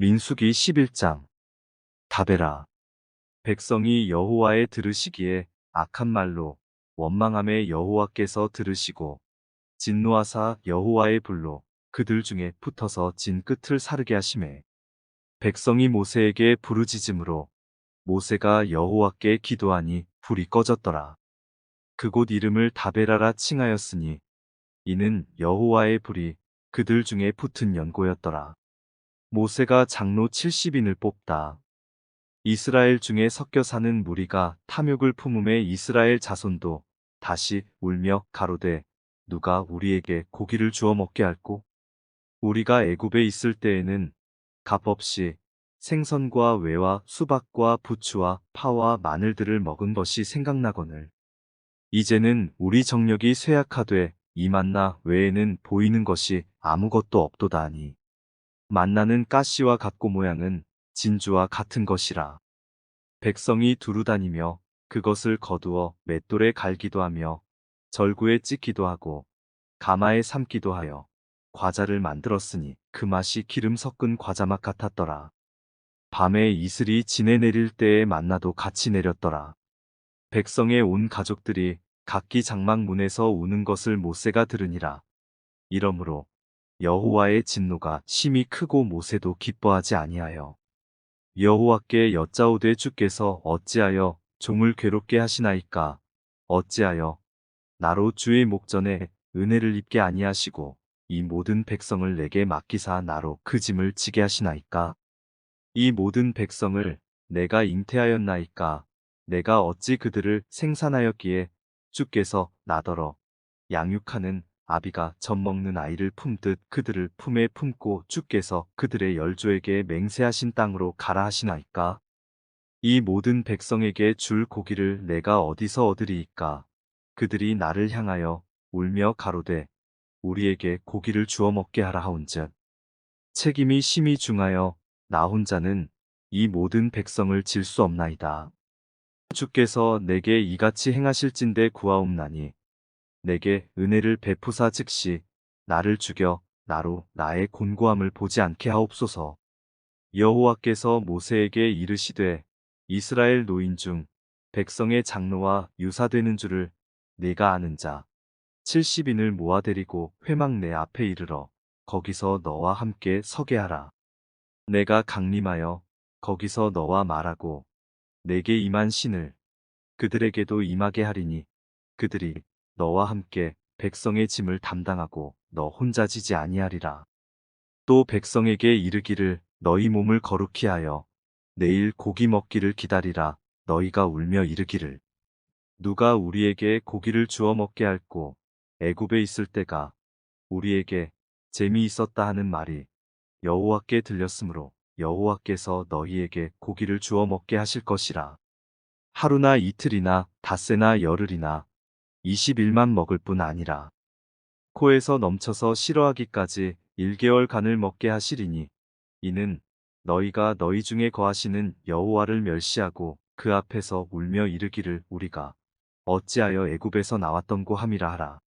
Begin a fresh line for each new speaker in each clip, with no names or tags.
민수기 11장 다베라 백성이 여호와의 들으시기에 악한 말로 원망함에 여호와께서 들으시고 진노하사 여호와의 불로 그들 중에 붙어서 진 끝을 사르게 하심에 백성이 모세에게 부르짖음으로 모세가 여호와께 기도하니 불이 꺼졌더라. 그곳 이름을 다베라라 칭하였으니 이는 여호와의 불이 그들 중에 붙은 연고였더라. 모세가 장로 70인을 뽑다. 이스라엘 중에 섞여 사는 무리가 탐욕을 품음에 이스라엘 자손도 다시 울며 가로되 누가 우리에게 고기를 주어 먹게 할꼬? 우리가 애굽에 있을 때에는 값 없이 생선과 외와 수박과 부추와 파와 마늘들을 먹은 것이 생각나거늘. 이제는 우리 정력이 쇠약하되 이 만나 외에는 보이는 것이 아무것도 없도다 하니. 만나는 가시와 같고 모양은 진주와 같은 것이라. 백성이 두루 다니며 그것을 거두어 맷돌에 갈기도 하며 절구에 찢기도 하고 가마에 삶기도 하여 과자를 만들었으니 그 맛이 기름 섞은 과자맛 같았더라. 밤에 이슬이 지내 내릴 때에 만나도 같이 내렸더라. 백성의 온 가족들이 각기 장막 문에서 우는 것을 모세가 들으니라. 이러므로 여호와의 진노가 심히 크고 모세도 기뻐하지 아니하여. 여호와께 여짜오되 주께서 어찌하여 종을 괴롭게 하시나이까? 어찌하여 나로 주의 목전에 은혜를 입게 아니하시고 이 모든 백성을 내게 맡기사 나로 그 짐을 지게 하시나이까? 이 모든 백성을 내가 잉태하였나이까? 내가 어찌 그들을 생산하였기에 주께서 나더러 양육하는 아비가 젖 먹는 아이를 품듯 그들을 품에 품고 주께서 그들의 열조에게 맹세하신 땅으로 가라 하시나이까? 이 모든 백성에게 줄 고기를 내가 어디서 얻으리이까? 그들이 나를 향하여 울며 가로되 우리에게 고기를 주어 먹게 하라 하온즉 책임이 심히 중하여 나 혼자는 이 모든 백성을 질 수 없나이다. 주께서 내게 이같이 행하실진대 구하옵나니 내게 은혜를 베푸사 즉시 나를 죽여 나로 나의 곤고함을 보지 않게 하옵소서. 여호와께서 모세에게 이르시되 이스라엘 노인 중 백성의 장로와 유사되는 줄을 내가 아는 자 70인을 모아 데리고 회막 내 앞에 이르러 거기서 너와 함께 서게 하라. 내가 강림하여 거기서 너와 말하고 내게 임한 신을 그들에게도 임하게 하리니 그들이 너와 함께 백성의 짐을 담당하고 너 혼자 지지 아니하리라. 또 백성에게 이르기를 너희 몸을 거룩히 하여 내일 고기 먹기를 기다리라 너희가 울며 이르기를 누가 우리에게 고기를 주어 먹게 할꼬 애굽에 있을 때가 우리에게 재미있었다 하는 말이 여호와께 들렸으므로 여호와께서 너희에게 고기를 주어 먹게 하실 것이라. 하루나 이틀이나 닷새나 열흘이나 21만 먹을 뿐 아니라 코에서 넘쳐서 싫어하기까지 1개월간을 먹게 하시리니 이는 너희가 너희 중에 거하시는 여호와를 멸시하고 그 앞에서 울며 이르기를 우리가 어찌하여 애굽에서 나왔던고 함이라 하라.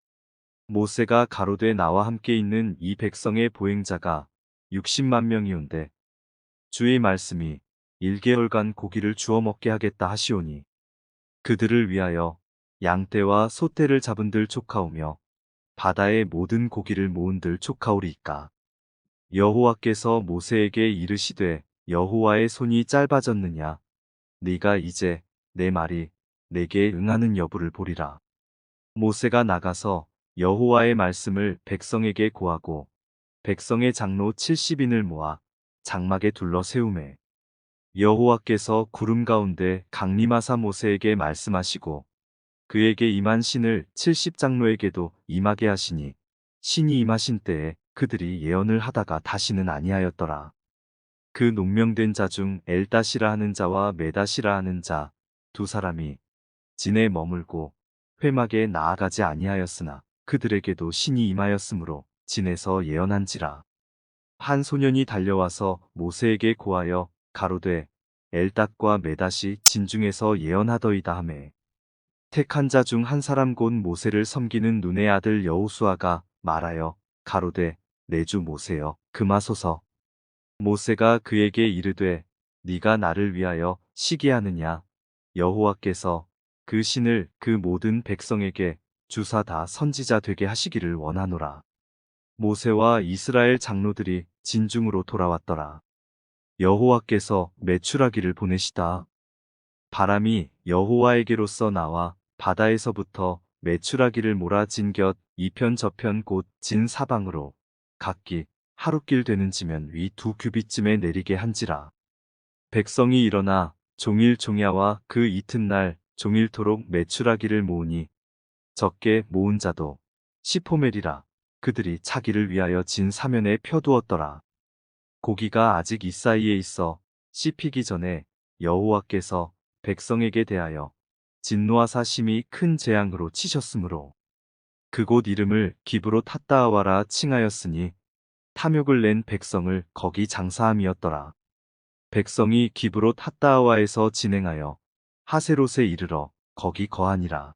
모세가 가로되 나와 함께 있는 이 백성의 보행자가 60만 명이온데 주의 말씀이 1개월간 고기를 주어 먹게 하겠다 하시오니 그들을 위하여 양떼와 소떼를 잡은들 촉하오며 바다의 모든 고기를 모은들 촉하오리이까. 여호와께서 모세에게 이르시되 여호와의 손이 짧아졌느냐 네가 이제 내 말이 내게 응하는 여부를 보리라. 모세가 나가서 여호와의 말씀을 백성에게 고하고 백성의 장로 70인을 모아 장막에 둘러 세우매 여호와께서 구름 가운데 강림하사 모세에게 말씀하시고 그에게 임한 신을 70장로에게도 임하게 하시니 신이 임하신 때에 그들이 예언을 하다가 다시는 아니하였더라. 그 농명된 자 중 엘다시라 하는 자와 메다시라 하는 자 두 사람이 진에 머물고 회막에 나아가지 아니하였으나 그들에게도 신이 임하였으므로 진에서 예언한지라. 한 소년이 달려와서 모세에게 고하여 가로되 엘닥과 메다시 진중에서 예언하더이다 하매 택한 자 중 한 사람 곧 모세를 섬기는 눈의 아들 여호수아가 말하여 가로되 내 주 모세여 금하소서 모세가 그에게 이르되 네가 나를 위하여 시기하느냐 여호와께서 그 신을 그 모든 백성에게 주사 다 선지자 되게 하시기를 원하노라. 모세와 이스라엘 장로들이 진중으로 돌아왔더라. 여호와께서 매출하기를 보내시다. 바람이 여호와에게로서 나와 바다에서부터 매출하기를 몰아진 곁 이편 저편 곧진 사방으로 각기 하루길 되는 지면 위 두 규빗쯤에 내리게 한지라. 백성이 일어나 종일 종야와 그 이튿날 종일토록 매출하기를 모으니 적게 모은 자도 시포멜이라 그들이 차기를 위하여 진 사면에 펴두었더라. 고기가 아직 이 사이에 있어 씹히기 전에 여호와께서 백성에게 대하여 진노하사 심히 큰 재앙으로 치셨으므로 그곳 이름을 기브로 탔다와라 칭하였으니 탐욕을 낸 백성을 거기 장사함이었더라. 백성이 기브로 탔다와에서 진행하여 하세롯에 이르러 거기 거하니라.